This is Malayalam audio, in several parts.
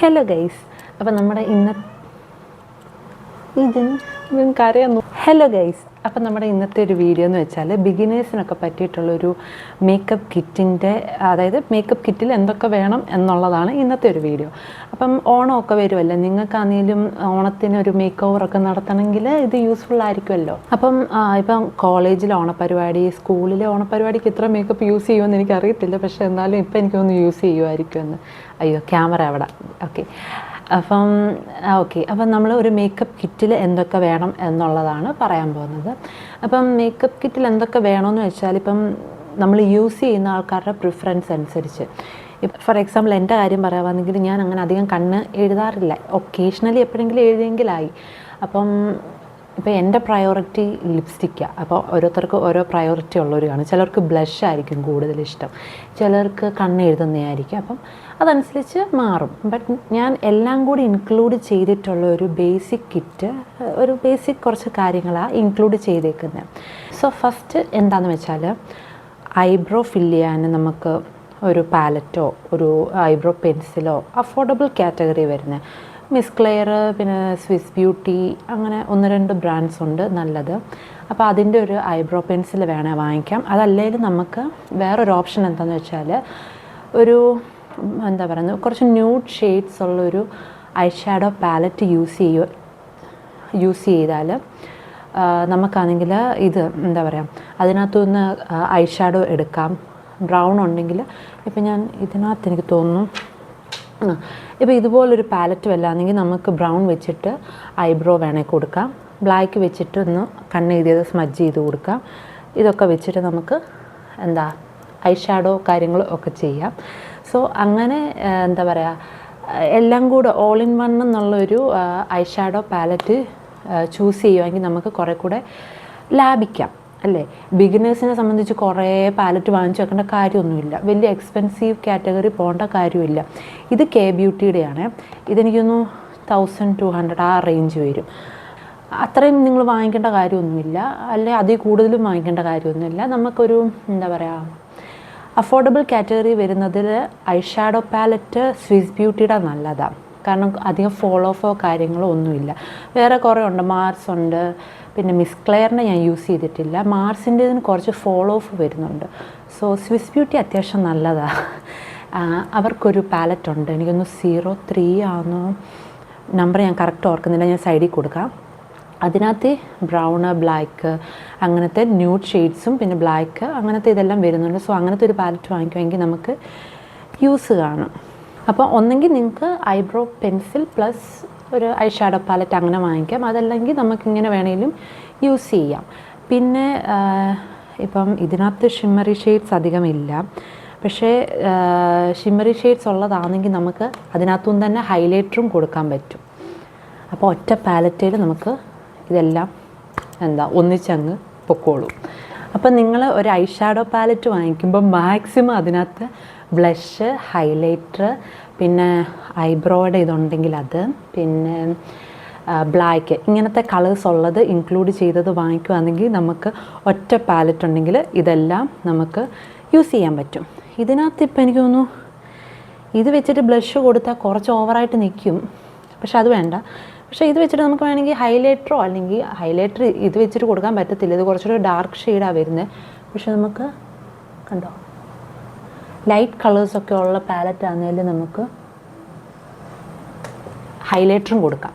ഹലോ ഗൈസ് അപ്പം നമ്മുടെ ഇന്ന ഇതിന് കരയുന്നു. ഹലോ ഗൈസ് അപ്പം നമ്മുടെ ഇന്നത്തെ ഒരു വീഡിയോ എന്ന് വെച്ചാൽ ബിഗിനേഴ്സിനൊക്കെ പറ്റിയിട്ടുള്ളൊരു മേക്കപ്പ് കിറ്റിന്റെ അതായത് മേക്കപ്പ് കിറ്റിൽ എന്തൊക്കെ വേണം എന്നുള്ളതാണ് ഇന്നത്തെ ഒരു വീഡിയോ അപ്പം ഓണമൊക്കെ വരുമല്ലോ? നിങ്ങൾക്കാണെങ്കിലും ഓണത്തിന് ഒരു മേക്ക് ഓവറൊക്കെ നടത്തണമെങ്കിൽ ഇത് യൂസ്ഫുൾ ആയിരിക്കുമല്ലോ. അപ്പം ഇപ്പം കോളേജിലെ ഓണപരിപാടി സ്കൂളിലെ ഓണപരിപാടിക്ക് ഇത്ര മേക്കപ്പ് യൂസ് ചെയ്യുമെന്ന് എനിക്കറിയത്തില്ല. പക്ഷേ എന്നാലും ഇപ്പം എനിക്കൊന്ന് യൂസ് ചെയ്യുമായിരിക്കുമെന്ന് അയ്യോ ക്യാമറ അവിടെ. ഓക്കെ അപ്പം ഓക്കെ അപ്പം നമ്മൾ ഒരു മേക്കപ്പ് കിറ്റിൽ എന്തൊക്കെ വേണം എന്നുള്ളതാണ് പറയാൻ പോകുന്നത്. അപ്പം മേക്കപ്പ് കിറ്റിൽ എന്തൊക്കെ വേണമെന്ന് വെച്ചാൽ ഇപ്പം നമ്മൾ യൂസ് ചെയ്യുന്ന ആൾക്കാരുടെ പ്രിഫറൻസ് അനുസരിച്ച്. ഫോർ എക്സാമ്പിൾ എന്റെ കാര്യം പറയുകയാണെങ്കിൽ ഞാൻ അങ്ങനെ അധികം കണ്ണ് എഴുതാറില്ല. ഒക്കേഷണലി എപ്പോഴെങ്കിലും എഴുതിയെങ്കിലായി. അപ്പം ഇപ്പോൾ എന്റെ പ്രയോറിറ്റി ലിപ്സ്റ്റിക്കാണ് അപ്പോൾ ഓരോരുത്തർക്ക് ഓരോ പ്രയോറിറ്റി ഉള്ളവരാണ്. ചിലർക്ക് ബ്ലഷ് ആയിരിക്കും കൂടുതൽ ഇഷ്ടം. ചിലർക്ക് കണ്ണ് എഴുതുന്നതായിരിക്കും. അപ്പം അതനുസരിച്ച് മാറും. ബട്ട് ഞാൻ എല്ലാം കൂടി ഇൻക്ലൂഡ് ചെയ്തിട്ടുള്ള ഒരു ബേസിക് കിറ്റ് ഒരു ബേസിക് കുറച്ച് കാര്യങ്ങളാണ് ഇൻക്ലൂഡ് ചെയ്തേക്കുന്നത് സോ ഫസ്റ്റ് എന്താണെന്ന് വെച്ചാൽ ഐബ്രോ ഫില്ല് ചെയ്യാൻ നമുക്ക് ഒരു പാലറ്റോ ഒരു ഐബ്രോ പെൻസിലോ അഫോർഡബിൾ കാറ്റഗറി വരുന്നത് മിസ് ക്ലെയർ പിന്നെ സ്വിസ് ബ്യൂട്ടി അങ്ങനെ ഒന്ന് രണ്ട് ബ്രാൻഡ്സ് ഉണ്ട് നല്ലത്. അപ്പോൾ അതിന്റെ ഒരു ഐബ്രോ പെൻസിൽ വേണേൽ വാങ്ങിക്കാം. അതല്ലെങ്കിൽ നമുക്ക് വേറൊരു ഓപ്ഷൻ എന്താണെന്ന് വെച്ചാൽ ഒരു എന്താ പറയുന്നത് കുറച്ച് ന്യൂഡ് ഷെയ്ഡ്സ് ഉള്ളൊരു ഐ ഷാഡോ പാലറ്റ് യൂസ് ചെയ്യുക യൂസ് ചെയ്താൽ നമുക്കാണെങ്കിൽ ഇത് എന്താ പറയുക അതിനകത്തുനിന്ന് ഐ ഷാഡോ എടുക്കാം. ബ്രൗൺ ഉണ്ടെങ്കിൽ ഇപ്പം ഞാൻ ഇതിനകത്ത് എനിക്ക് തോന്നുന്നു ഇപ്പോൾ ഇതുപോലൊരു പാലറ്റ് വല്ലാന്നെങ്കിൽ നമുക്ക് ബ്രൗൺ വെച്ചിട്ട് ഐബ്രോ വേണേൽ കൊടുക്കാം. ബ്ലാക്ക് വെച്ചിട്ട് ഒന്ന് കണ്ണെഴുതിയത് സ്മജ് ചെയ്ത് കൊടുക്കാം. ഇതൊക്കെ വെച്ചിട്ട് നമുക്ക് എന്താ ഐ ഷാഡോ കാര്യങ്ങൾ ഒക്കെ ചെയ്യാം. സോ അങ്ങനെ എന്താ പറയുക എല്ലാം കൂടെ ഓൾ ഇൻ വൺ എന്നുള്ളൊരു ഐ ഷാഡോ പാലറ്റ് ചൂസ് ചെയ്യുമെങ്കിൽ നമുക്ക് കുറേ കൂടെ ലാഭിക്കാം. അല്ലേ? ബിഗിനേഴ്സിനെ സംബന്ധിച്ച് കുറേ പാലറ്റ് വാങ്ങിച്ചു വെക്കേണ്ട കാര്യമൊന്നുമില്ല. വലിയ എക്സ്പെൻസീവ് കാറ്റഗറി പോകേണ്ട കാര്യമില്ല. ഇത് കെ ബ്യൂട്ടിയുടെയാണ് ഇതെനിക്കൊന്നു തൗസൻഡ് ടു ഹൺഡ്രഡ് ആ റേഞ്ച് വരും. അത്രയും നിങ്ങൾ വാങ്ങിക്കേണ്ട കാര്യമൊന്നുമില്ല. അല്ലെ അതിൽ കൂടുതലും വാങ്ങിക്കേണ്ട കാര്യമൊന്നുമില്ല. നമുക്കൊരു എന്താ പറയുക അഫോർഡബിൾ കാറ്റഗറി വരുന്നതിൽ ഐ ഷാഡോ പാലറ്റ് സ്വിസ് ബ്യൂട്ടിയുടെ നല്ലതാണ് കാരണം അധികം ഫോളോ ഓഫോ കാര്യങ്ങളോ ഒന്നുമില്ല. വേറെ കുറേ ഉണ്ട്. മാർസ് ഉണ്ട്. പിന്നെ മിസ് ക്ലെയറിനെ ഞാൻ യൂസ് ചെയ്തിട്ടില്ല. മാർസിന്റെ ഇതിന് കുറച്ച് ഫോളോ ഓഫ് വരുന്നുണ്ട്. സോ സ്വിസ് ബ്യൂട്ടി അത്യാവശ്യം നല്ലതാണ് അവർക്കൊരു പാലറ്റ് ഉണ്ട്. എനിക്കൊന്ന് സീറോ ത്രീ ആണോ നമ്പർ ഞാൻ കറക്റ്റ് ഓർക്കുന്നില്ല. ഞാൻ സൈഡിൽ കൊടുക്കാം. അതിനകത്ത് ബ്രൗണ് ബ്ലാക്ക് അങ്ങനത്തെ ന്യൂഡ് ഷെയ്ഡ്സും പിന്നെ ബ്ലാക്ക് അങ്ങനത്തെ ഇതെല്ലാം വരുന്നുണ്ട്. സോ അങ്ങനത്തെ ഒരു പാലറ്റ് വാങ്ങിക്കുമെങ്കിൽ നമുക്ക് യൂസ് കാണും. അപ്പോൾ ഒന്നെങ്കിൽ നിങ്ങൾക്ക് ഐബ്രോ പെൻസിൽ പ്ലസ് ഒരു ഐ ഷാഡോ പാലറ്റ് അങ്ങനെ വാങ്ങിക്കാം. അതല്ലെങ്കിൽ നമുക്കിങ്ങനെ വേണമെങ്കിലും യൂസ് ചെയ്യാം. പിന്നെ ഇപ്പം ഇതിനകത്ത് ഷിമ്മറി ഷെയ്ഡ്സ് അധികമില്ല പക്ഷേ ഷിമ്മറി ഷെയ്ഡ്സ് ഉള്ളതാണെങ്കിൽ നമുക്ക് അതിനകത്തുനിന്ന് തന്നെ ഹൈലൈറ്ററും കൊടുക്കാൻ പറ്റും. അപ്പോൾ ഒറ്റ പാലറ്റിൽ നമുക്ക് ഇതെല്ലാം എന്താ ഒന്നിച്ചങ്ങ് പൊക്കോളും. അപ്പം നിങ്ങൾ ഒരു ഐ ഷാഡോ പാലറ്റ് വാങ്ങിക്കുമ്പോൾ മാക്സിമം അതിനകത്ത് ബ്ലഷ് ഹൈലൈറ്റർ പിന്നെ ഐബ്രോയുടെ ഇതുണ്ടെങ്കിൽ അത് പിന്നെ ബ്ലാക്ക്. ഇങ്ങനത്തെ കളേഴ്സ് ഉള്ളത് ഇൻക്ലൂഡ് ചെയ്തത് വാങ്ങിക്കുകയാണെങ്കിൽ നമുക്ക് ഒറ്റ പാലറ്റ് ഉണ്ടെങ്കിൽ ഇതെല്ലാം നമുക്ക് യൂസ് ചെയ്യാൻ പറ്റും. ഇതിനകത്ത് ഇപ്പം എനിക്ക് തോന്നുന്നു ഇത് വെച്ചിട്ട് ബ്ലഷ് കൊടുത്താൽ കുറച്ച് ഓവറായിട്ട് നിൽക്കും. പക്ഷെ അത് വേണ്ട. പക്ഷേ ഇത് വെച്ചിട്ട് നമുക്ക് വേണമെങ്കിൽ ഹൈലൈറ്ററോ അല്ലെങ്കിൽ ഹൈലൈറ്റർ ഇത് വെച്ചിട്ട് കൊടുക്കാൻ പറ്റത്തില്ല. ഇത് കുറച്ചുകൂടി ഡാർക്ക് ഷെയ്ഡാണ് വരുന്നത് പക്ഷെ നമുക്ക് കണ്ടോ? ലൈറ്റ് കളേഴ്സൊക്കെ ഉള്ള പാലറ്റ് ആണെങ്കിൽ നമുക്ക് ഹൈലൈറ്ററും കൊടുക്കാം.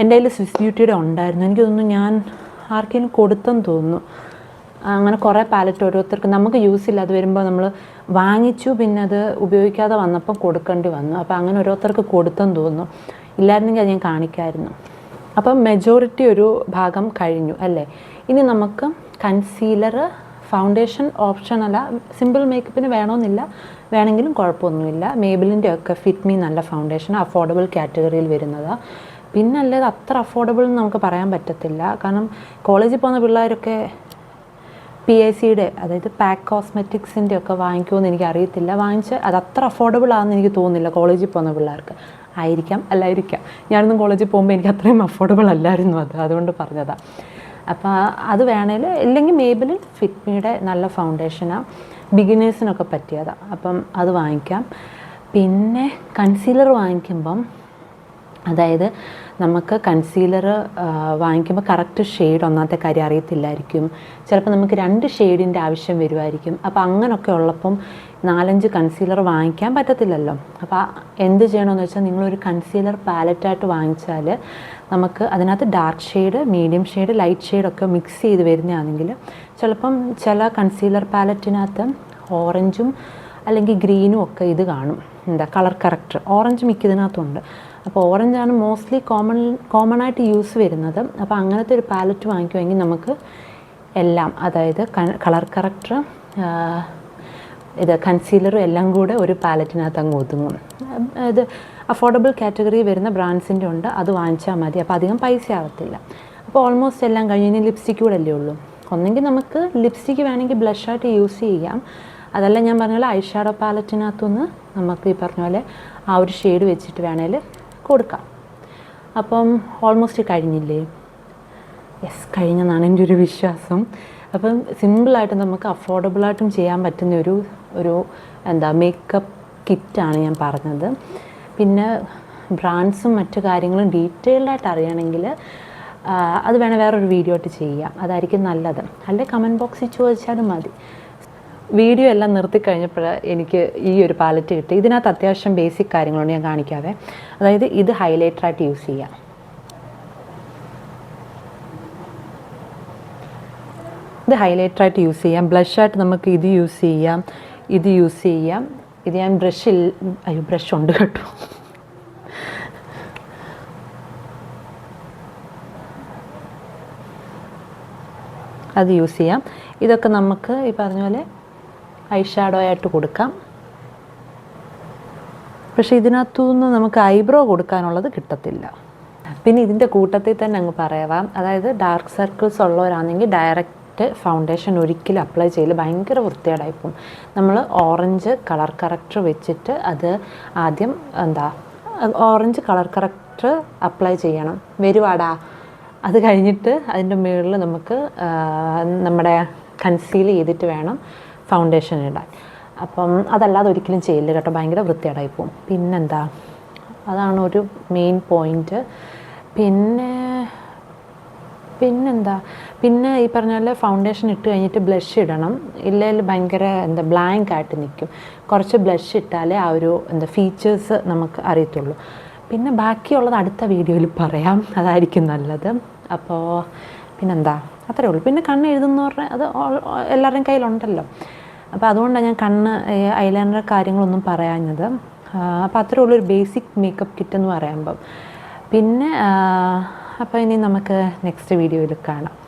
എന്റെ കയ്യിൽ സ്വിസ് ബ്യൂട്ടിയുടെ ഉണ്ടായിരുന്നു. എനിക്ക് തോന്നുന്നു ഞാൻ ആർക്കെങ്കിലും കൊടുത്തെന്ന് തോന്നുന്നു. അങ്ങനെ കുറേ പാലറ്റ് ഓരോരുത്തർക്ക്. നമുക്ക് യൂസ് ഇല്ല. അത് വരുമ്പോൾ നമ്മൾ വാങ്ങിച്ചു പിന്നെ അത് ഉപയോഗിക്കാതെ വന്നപ്പോൾ കൊടുക്കേണ്ടി വന്നു. അപ്പോൾ അങ്ങനെ ഓരോരുത്തർക്ക് കൊടുത്തെന്ന് തോന്നുന്നു. ഇല്ലായിരുന്നെങ്കിൽ ഞാൻ കാണിക്കായിരുന്നു. അപ്പം മെജോറിറ്റി ഒരു ഭാഗം കഴിഞ്ഞു അല്ലേ? ഇനി നമുക്ക് കൺസീലർ ഫൗണ്ടേഷൻ ഓപ്ഷൻ അല്ല സിമ്പിൾ മേക്കപ്പിന് വേണമെന്നില്ല. വേണമെങ്കിലും കുഴപ്പമൊന്നുമില്ല. മേബിലിന്റെ ഒക്കെ ഫിറ്റ് മീ നല്ല ഫൗണ്ടേഷൻ അഫോർഡബിൾ കാറ്റഗറിയിൽ വരുന്നതാണ് പിന്നെ അല്ലാതെ അത്ര അഫോർഡബിൾ എന്ന് നമുക്ക് പറയാൻ പറ്റത്തില്ല. കാരണം കോളേജിൽ പോകുന്ന പിള്ളേരൊക്കെ പി ഐ സിയുടെ അതായത് പാക്ക് കോസ്മെറ്റിക്സിന്റെ ഒക്കെ വാങ്ങിക്കുമെന്ന് എനിക്ക് അറിയത്തില്ല വാങ്ങിച്ച് അത് അത്ര അഫോർഡബിൾ ആണെന്ന് എനിക്ക് തോന്നുന്നില്ല കോളേജിൽ പോകുന്ന പിള്ളേർക്ക്. ആയിരിക്കാം അല്ലായിരിക്കാം ഞാനൊന്നും കോളേജിൽ പോകുമ്പോൾ എനിക്ക് അത്രയും അഫോർഡബിൾ അല്ലായിരുന്നു അത്. അതുകൊണ്ട് പറഞ്ഞതാണ് അപ്പോൾ അത് വേണേൽ ഇല്ലെങ്കിൽ മേബിലിൻ ഫിറ്റ്മിയുടെ നല്ല ഫൗണ്ടേഷനാണ് ബിഗിനേഴ്സിനൊക്കെ പറ്റിയതാണ് അപ്പം അത് വാങ്ങിക്കാം. പിന്നെ കൺസീലർ വാങ്ങിക്കുമ്പം അതായത് നമുക്ക് കൺസീലർ വാങ്ങിക്കുമ്പോൾ കറക്റ്റ് ഷെയ്ഡ് ഒന്നാമത്തെ കാര്യം അറിയത്തില്ലായിരിക്കും. ചിലപ്പോൾ നമുക്ക് രണ്ട് ഷെയ്ഡിന്റെ ആവശ്യം വരുമായിരിക്കും അപ്പോൾ അങ്ങനെയൊക്കെ ഉള്ളപ്പം നാലഞ്ച് കൺസീലർ വാങ്ങിക്കാൻ പറ്റത്തില്ലല്ലോ. അപ്പോൾ എന്ത് ചെയ്യണമെന്ന് വെച്ചാൽ നിങ്ങളൊരു കൺസീലർ പാലറ്റായിട്ട് വാങ്ങിച്ചാൽ നമുക്ക് അതിനകത്ത് dark shade medium shade light ഷെയ്ഡൊക്കെ mix ചെയ്ത് വരുന്നതാണെങ്കിൽ ചിലപ്പം ചില കൺസീലർ പാലറ്റിനകത്ത് ഓറഞ്ചും അല്ലെങ്കിൽ ഗ്രീനും ഒക്കെ ഇത് കാണും. എന്താ കളർ കറക്റ്റ് ഓറഞ്ച് മിക്കതിനകത്തുണ്ട്. അപ്പോൾ ഓറഞ്ചാണ് മോസ്റ്റ്ലി കോമൺ കോമൺ ആയിട്ട് യൂസ് വരുന്നത്. അപ്പോൾ അങ്ങനത്തെ ഒരു പാലറ്റ് വാങ്ങിക്കുമെങ്കിൽ നമുക്ക് എല്ലാം അതായത് കളർ കറക്റ്റർ ഇത് കൺസീലറും എല്ലാം കൂടെ ഒരു പാലറ്റിനകത്ത് അങ്ങ് ഒതുങ്ങും. ഇത് അഫോർഡബിൾ കാറ്റഗറി വരുന്ന ബ്രാൻഡ്സിന്റെ ഉണ്ട് അത് വാങ്ങിച്ചാൽ മതി. അപ്പോൾ അധികം പൈസ ആവത്തില്ല. അപ്പോൾ ഓൾമോസ്റ്റ് എല്ലാം കഴിഞ്ഞ് ലിപ്സ്റ്റിക് കൂടെ അല്ലേ ഉള്ളൂ. ഒന്നെങ്കിൽ നമുക്ക് ലിപ്സ്റ്റിക്ക് വേണമെങ്കിൽ ബ്ലഷായിട്ട് യൂസ് ചെയ്യാം. അതല്ല ഞാൻ പറഞ്ഞ പോലെ ഐഷാഡോ പാലറ്റിനകത്തുനിന്ന് നമുക്ക് ഈ പറഞ്ഞ പോലെ ആ ഒരു ഷെയ്ഡ് വെച്ചിട്ട് വേണേൽ കൊടുക്കാം. അപ്പം ഓൾമോസ്റ്റ് കഴിഞ്ഞില്ലേ? യെസ് കഴിഞ്ഞെന്നാണ് എന്റെ ഒരു വിശ്വാസം. അപ്പം സിമ്പിളായിട്ട് നമുക്ക് അഫോർഡബിളായിട്ടും ചെയ്യാൻ പറ്റുന്ന ഒരു ഒരു എന്താ മേക്കപ്പ് കിറ്റാണ് ഞാൻ പറഞ്ഞത്. പിന്നെ ബ്രാൻഡ്സും മറ്റു കാര്യങ്ങളും ഡീറ്റെയിൽഡായിട്ട് അറിയണമെങ്കിൽ അത് വേണേൽ വേറൊരു വീഡിയോ ആയിട്ട് ചെയ്യാം. അതായിരിക്കും നല്ലത്. അല്ലെ കമന്റ് ബോക്സിൽ ചോദിച്ചാലും മതി. വീഡിയോ എല്ലാം നിർത്തി കഴിഞ്ഞപ്പോൾ എനിക്ക് ഈ ഒരു പാലറ്റ് കിട്ടി. ഇതിനകത്ത് അത്യാവശ്യം ബേസിക് കാര്യങ്ങളുണ്ട് ഞാൻ കാണിക്കാതെ അതായത് ഇത് ഹൈലൈറ്റർ ആയിട്ട് യൂസ് ചെയ്യാം. ഇത് ഹൈലൈറ്ററായിട്ട് യൂസ് ചെയ്യാം. ബ്ലഷായിട്ട് നമുക്ക് ഇത് യൂസ് ചെയ്യാം. ഇത് യൂസ് ചെയ്യാം. ഇത് ഞാൻ ബ്രഷിൽ അയ്യോ ബ്രഷ് ഉണ്ട് കേട്ടോ. അത് യൂസ് ചെയ്യാം. ഇതൊക്കെ നമുക്ക് ഈ പറഞ്ഞ പോലെ ഐ ഷാഡോ ആയിട്ട് കൊടുക്കാം. പക്ഷേ ഇതിനകത്തുനിന്ന് നമുക്ക് ഐബ്രോ കൊടുക്കാനുള്ളത് കിട്ടത്തില്ല. പിന്നെ ഇതിന്റെ കൂട്ടത്തിൽ തന്നെ അങ്ങ് പറയാം അതായത് ഡാർക്ക് സർക്കിൾസ് ഉള്ളവരാണെങ്കിൽ ഡയറക്റ്റ് ഫൗണ്ടേഷൻ ഒരിക്കലും അപ്ലൈ ചെയ്ത് ഭയങ്കര വൃത്തികേടായിപ്പോവും നമ്മൾ ഓറഞ്ച് കളർ കറക്റ്റർ വെച്ചിട്ട് അത് ആദ്യം എന്താ ഓറഞ്ച് കളർ കറക്റ്റർ അപ്ലൈ ചെയ്യണം. വരുവാടാ. അത് കഴിഞ്ഞിട്ട് അതിന്റെ മുകളിൽ നമുക്ക് നമ്മുടെ കൺസീൽ ചെയ്തിട്ട് വേണം ഫൗണ്ടേഷൻ ഇടാൻ. അപ്പം അതല്ലാതെ ഒരിക്കലും ചെയ്യില്ല കേട്ടോ ഭയങ്കര വൃത്തികേടായി പോകും പിന്നെന്താ അതാണ് ഒരു മെയിൻ പോയിന്റ് പിന്നെ പിന്നെന്താ? പിന്നെ ഈ പറഞ്ഞ പോലെ ഫൗണ്ടേഷൻ ഇട്ട് കഴിഞ്ഞിട്ട് ബ്ലഷ് ഇടണം. ഇല്ലെങ്കിൽ ഭയങ്കര എന്താ ബ്ലാങ്ക് ആയിട്ട് നിൽക്കും കുറച്ച് ബ്ലഷ് ഇട്ടാലേ ആ ഒരു എന്താ ഫീച്ചേഴ്സ് നമുക്ക് അറിയത്തുള്ളൂ. പിന്നെ ബാക്കിയുള്ളത് അടുത്ത വീഡിയോയിൽ പറയാം. അതായിരിക്കും നല്ലത്. അപ്പോൾ പിന്നെന്താ? അത്രേ ഉള്ളൂ. പിന്നെ കണ്ണ് എഴുതുന്ന പറഞ്ഞാൽ അത് എല്ലാവരുടെയും കയ്യിലുണ്ടല്ലോ. അപ്പോൾ അതുകൊണ്ടാണ് ഞാൻ കണ്ണ് ഐലൈനർ കാര്യങ്ങളൊന്നും പറയാഞ്ഞത്. അപ്പോൾ അത്രേ ഉള്ളൂ ഒരു ബേസിക് മേക്കപ്പ് കിറ്റ് എന്ന് പറയുമ്പം. പിന്നെ അപ്പോൾ ഇനി നമുക്ക് നെക്സ്റ്റ് വീഡിയോയിൽ കാണാം.